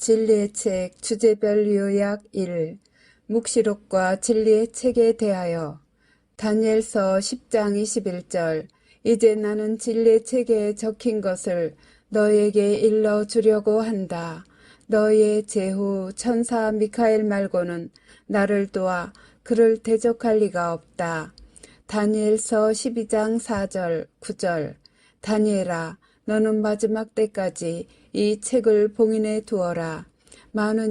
진리의 책 주제별 요약 1 묵시록과 진리의 책에 대하여 다니엘서 10장 21절 이제 나는 진리의 책에 적힌 것을 너에게 일러 주려고 한다. 너의 제후 천사 미카엘 말고는 나를 도와 그를 대적할 리가 없다. 다니엘서 12장 4절 9절 다니엘아 너는 마지막 때까지 이 책을 봉인해 두어라.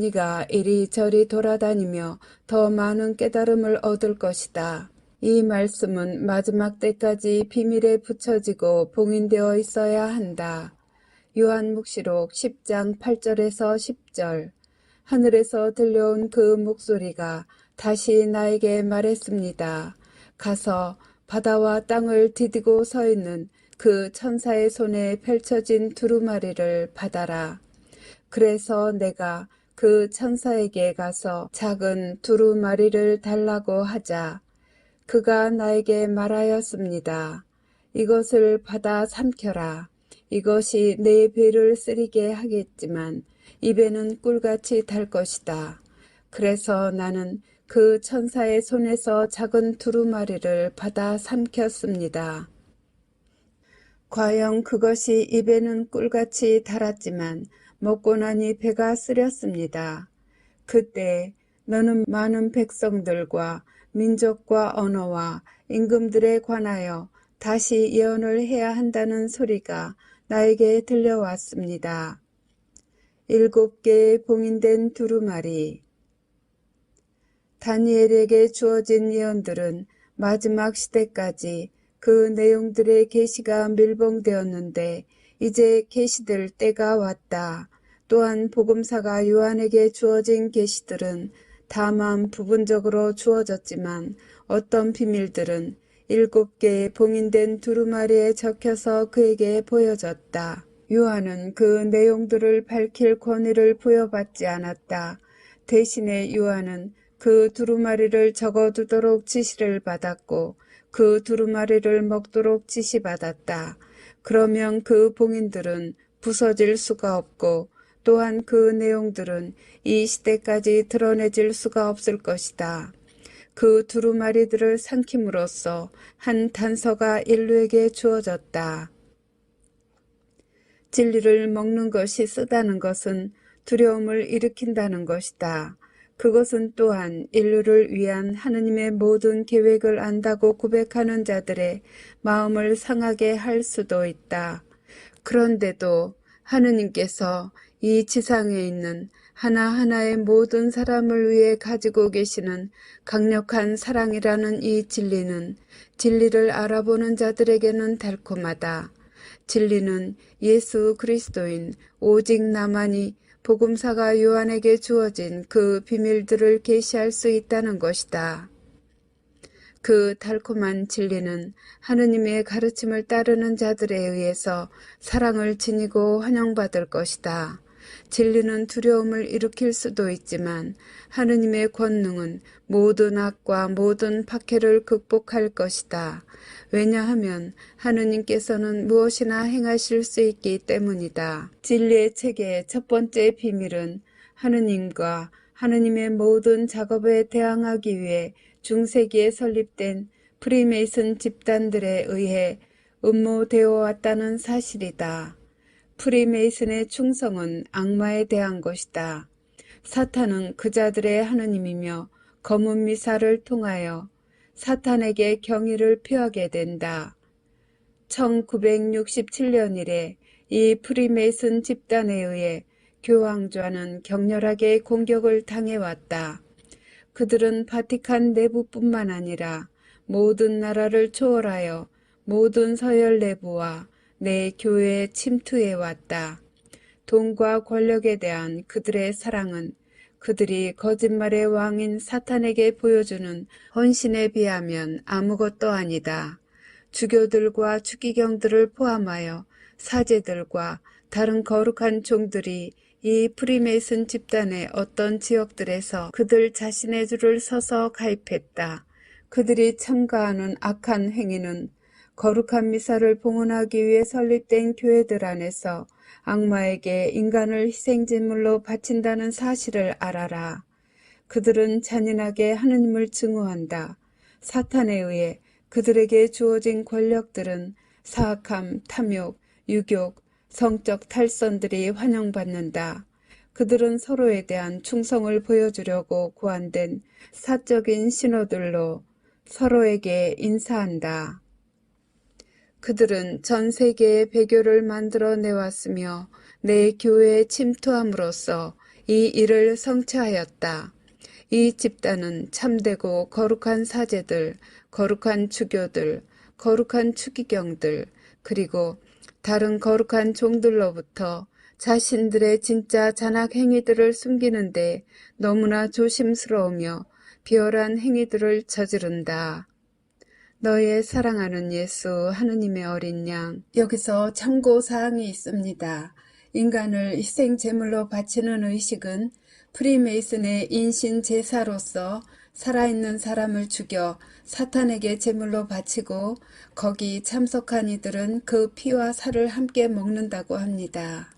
이가 이리저리 돌아다니며 더 많은 깨달음을 얻을 것이다. 이 말씀은 마지막 때까지 비밀에 붙여지고 봉인되어 있어야 한다. 요한묵시록 10장 8절에서 10절 하늘에서 들려온 그 목소리가 다시 나에게 말했습니다. 가서 바다와 땅을 디디고 서 있는 그 천사의 손에 펼쳐진 두루마리를 받아라. 그래서 내가 그 천사에게 가서 작은 두루마리를 달라고 하자. 그가 나에게 말하였습니다. 이것을 받아 삼켜라. 이것이 내 배를 쓰리게 하겠지만 입에는 꿀같이 달 것이다. 그래서 나는 그 천사의 손에서 작은 두루마리를 받아 삼켰습니다. 과연 그것이 입에는 꿀같이 달았지만 먹고 나니 배가 쓰렸습니다. 그때 너는 많은 백성들과 민족과 언어와 임금들에 관하여 다시 예언을 해야 한다는 소리가 나에게 들려왔습니다. 일곱 개의 봉인된 두루마리 다니엘에게 주어진 예언들은 마지막 시대까지 그 내용들의 계시가 밀봉되었는데 이제 계시될 때가 왔다. 또한 복음사가 요한에게 주어진 계시들은 다만 부분적으로 주어졌지만 어떤 비밀들은 일곱 개의 봉인된 두루마리에 적혀서 그에게 보여졌다. 요한은 그 내용들을 밝힐 권위를 부여받지 않았다. 대신에 요한은 그 두루마리를 적어두도록 지시를 받았고 그 두루마리를 먹도록 지시받았다. 그러면 그 봉인들은 부서질 수가 없고 또한 그 내용들은 이 시대까지 드러내질 수가 없을 것이다. 그 두루마리들을 삼킴으로써 한 단서가 인류에게 주어졌다. 진리를 먹는 것이 쓰다는 것은 두려움을 일으킨다는 것이다. 그것은 또한 인류를 위한 하느님의 모든 계획을 안다고 고백하는 자들의 마음을 상하게 할 수도 있다. 그런데도 하느님께서 이 지상에 있는 하나하나의 모든 사람을 위해 가지고 계시는 강력한 사랑이라는 이 진리는 진리를 알아보는 자들에게는 달콤하다. 진리는 예수 그리스도인 오직 나만이 복음사가 요한에게 주어진 그 비밀들을 계시할 수 있다는 것이다. 그 달콤한 진리는 하느님의 가르침을 따르는 자들에 의해서 사랑을 지니고 환영받을 것이다. 진리는 두려움을 일으킬 수도 있지만 하느님의 권능은 모든 악과 모든 박해를 극복할 것이다. 왜냐하면 하느님께서는 무엇이나 행하실 수 있기 때문이다. 진리의 책의 첫 번째 비밀은 하느님과 하느님의 모든 작업에 대항하기 위해 중세기에 설립된 프리메이슨 집단들에 의해 음모되어 왔다는 사실이다. 프리메이슨의 충성은 악마에 대한 것이다. 사탄은 그자들의 하느님이며 검은 미사를 통하여 사탄에게 경의를 표하게 된다. 1967년 이래 이 프리메이슨 집단에 의해 교황좌는 격렬하게 공격을 당해왔다. 그들은 바티칸 내부뿐만 아니라 모든 나라를 초월하여 모든 서열 내부와 내 교회에 침투해 왔다. 돈과 권력에 대한 그들의 사랑은 그들이 거짓말의 왕인 사탄에게 보여주는 헌신에 비하면 아무것도 아니다. 주교들과 추기경들을 포함하여 사제들과 다른 거룩한 종들이 이 프리메이슨 집단의 어떤 지역들에서 그들 자신의 줄을 서서 가입했다. 그들이 참가하는 악한 행위는 거룩한 미사를 봉헌하기 위해 설립된 교회들 안에서 악마에게 인간을 희생제물로 바친다는 사실을 알아라. 그들은 잔인하게 하느님을 증오한다. 사탄에 의해 그들에게 주어진 권력들은 사악함, 탐욕, 유욕, 성적 탈선들이 환영받는다. 그들은 서로에 대한 충성을 보여주려고 고안된 사적인 신호들로 서로에게 인사한다. 그들은 전 세계에 배교를 만들어 내왔으며 내 교회에 침투함으로써 이 일을 성취하였다. 이 집단은 참되고 거룩한 사제들, 거룩한 주교들, 거룩한 추기경들, 그리고 다른 거룩한 종들로부터 자신들의 진짜 잔악 행위들을 숨기는데 너무나 조심스러우며 비열한 행위들을 저지른다. 너의 사랑하는 예수 하느님의 어린 양 여기서 참고 사항이 있습니다. 인간을 희생 제물로 바치는 의식은 프리메이슨의 인신 제사로서 살아있는 사람을 죽여 사탄에게 제물로 바치고 거기 참석한 이들은 그 피와 살을 함께 먹는다고 합니다.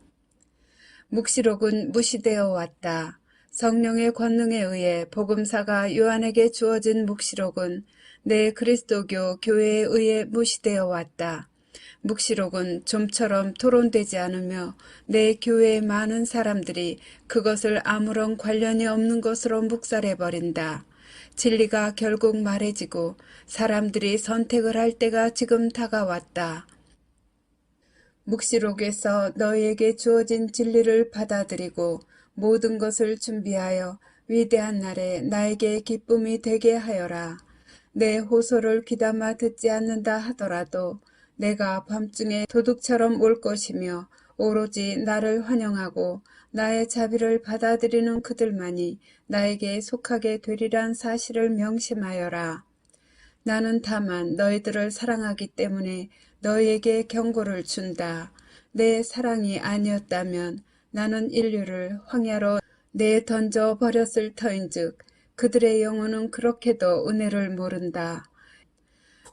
묵시록은 무시되어 왔다. 성령의 권능에 의해 복음사가 요한에게 주어진 묵시록은 내 그리스도교 교회에 의해 무시되어 왔다. 묵시록은 좀처럼 토론되지 않으며 내 교회의 많은 사람들이 그것을 아무런 관련이 없는 것으로 묵살해버린다. 진리가 결국 말해지고 사람들이 선택을 할 때가 지금 다가왔다. 묵시록에서 너희에게 주어진 진리를 받아들이고 모든 것을 준비하여 위대한 날에 나에게 기쁨이 되게 하여라. 내 호소를 귀담아 듣지 않는다 하더라도 내가 밤중에 도둑처럼 올 것이며 오로지 나를 환영하고 나의 자비를 받아들이는 그들만이 나에게 속하게 되리란 사실을 명심하여라. 나는 다만 너희들을 사랑하기 때문에 너희에게 경고를 준다. 내 사랑이 아니었다면 나는 인류를 황야로 내 던져 버렸을 터인즉 그들의 영혼은 그렇게도 은혜를 모른다.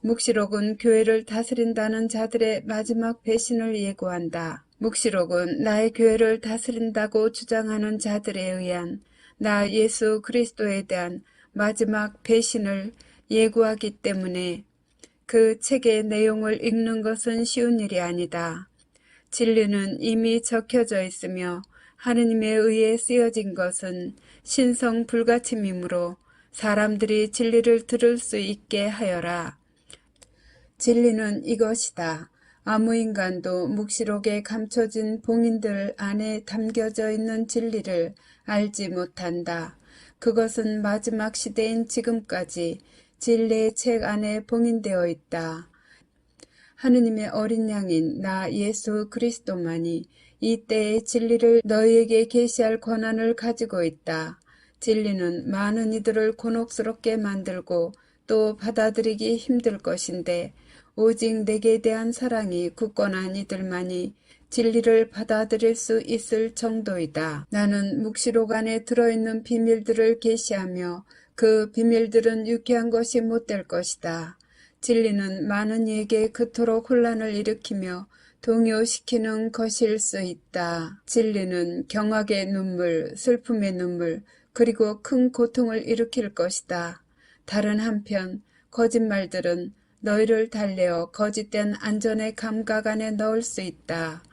묵시록은 교회를 다스린다는 자들의 마지막 배신을 예고한다. 묵시록은 나의 교회를 다스린다고 주장하는 자들에 의한 나 예수 그리스도에 대한 마지막 배신을 예고하기 때문에 그 책의 내용을 읽는 것은 쉬운 일이 아니다. 진리는 이미 적혀져 있으며 하느님에 의해 쓰여진 것은 신성 불가침이므로 사람들이 진리를 들을 수 있게 하여라. 진리는 이것이다. 아무 인간도 묵시록에 감춰진 봉인들 안에 담겨져 있는 진리를 알지 못한다. 그것은 마지막 시대인 지금까지 진리의 책 안에 봉인되어 있다. 하느님의 어린 양인 나 예수 그리스도만이 이 때의 진리를 너희에게 계시할 권한을 가지고 있다. 진리는 많은 이들을 곤혹스럽게 만들고 또 받아들이기 힘들 것인데 오직 내게 대한 사랑이 굳건한 이들만이 진리를 받아들일 수 있을 정도이다. 나는 묵시록 안에 들어있는 비밀들을 계시하며 그 비밀들은 유쾌한 것이 못 될 것이다. 진리는 많은 이에게 그토록 혼란을 일으키며 동요시키는 것일 수 있다. 진리는 경악의 눈물, 슬픔의 눈물, 그리고 큰 고통을 일으킬 것이다. 다른 한편 거짓말들은 너희를 달래어 거짓된 안전의 감각 안에 넣을 수 있다.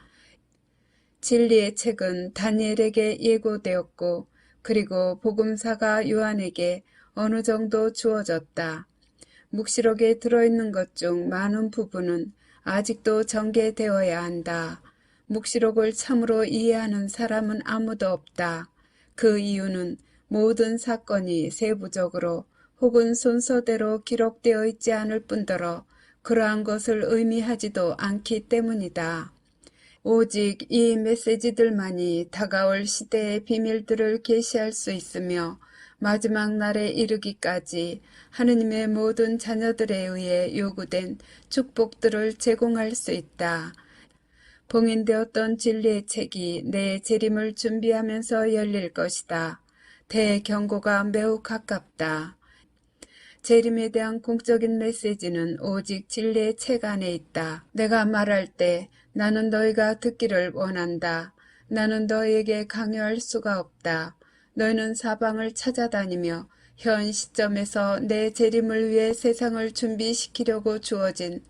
진리의 책은 다니엘에게 예고되었고 그리고 복음사가 요한에게 어느 정도 주어졌다. 묵시록에 들어있는 것 중 많은 부분은 아직도 전개되어야 한다. 묵시록을 참으로 이해하는 사람은 아무도 없다. 그 이유는 모든 사건이 세부적으로 혹은 순서대로 기록되어 있지 않을 뿐더러 그러한 것을 의미하지도 않기 때문이다. 오직 이 메시지들만이 다가올 시대의 비밀들을 계시할 수 있으며 마지막 날에 이르기까지 하느님의 모든 자녀들에 의해 요구된 축복들을 제공할 수 있다. 봉인되었던 진리의 책이 내 재림을 준비하면서 열릴 것이다. 대경고가 매우 가깝다. 재림에 대한 공적인 메시지는 오직 진리의 책 안에 있다. 내가 말할 때 나는 너희가 듣기를 원한다. 나는 너희에게 강요할 수가 없다. 너희는 사방을 찾아다니며 현 시점에서 내 재림을 위해 세상을 준비시키려고 주어진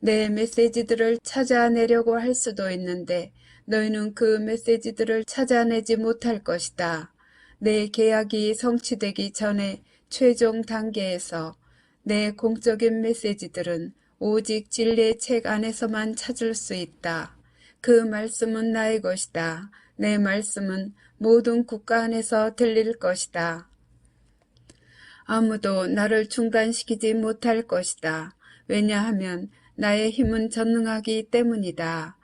내 메시지들을 찾아내려고 할 수도 있는데 너희는 그 메시지들을 찾아내지 못할 것이다. 내 계약이 성취되기 전에 최종 단계에서 내 공적인 메시지들은 오직 진리의 책 안에서만 찾을 수 있다. 그 말씀은 나의 것이다. 내 말씀은 모든 국가 안에서 들릴 것이다. 아무도 나를 중단시키지 못할 것이다. 왜냐하면 나의 힘은 전능하기 때문이다.